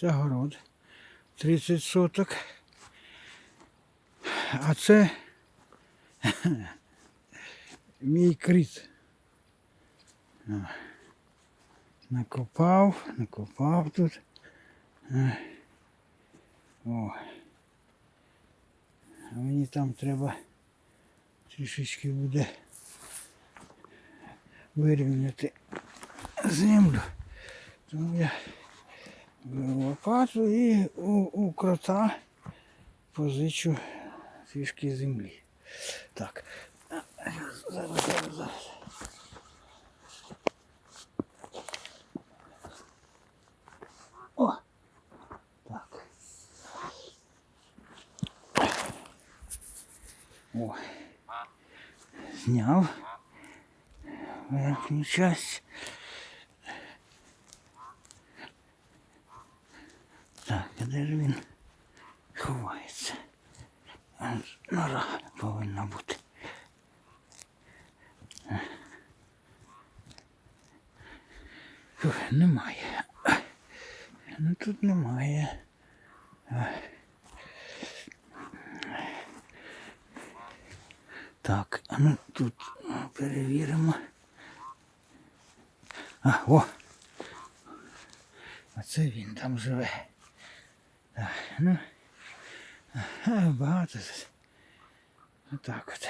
Це город. 30 соток. А це мій кріт. Накопав, накопав тут. О. А мені там треба трішечки буде вирівняти землю. Тому я беру лопату і у, у крота позичу трішки землі. Так. Зараз, зараз, зараз. О! Так. О. Зняв верхню часть. Так, а де ж він ховається? Нора повинна бути. Немає. Ну тут немає. Так, а ну тут перевіримо. А, о! Оце він там живе. Ну. Ага, багато. Отак от.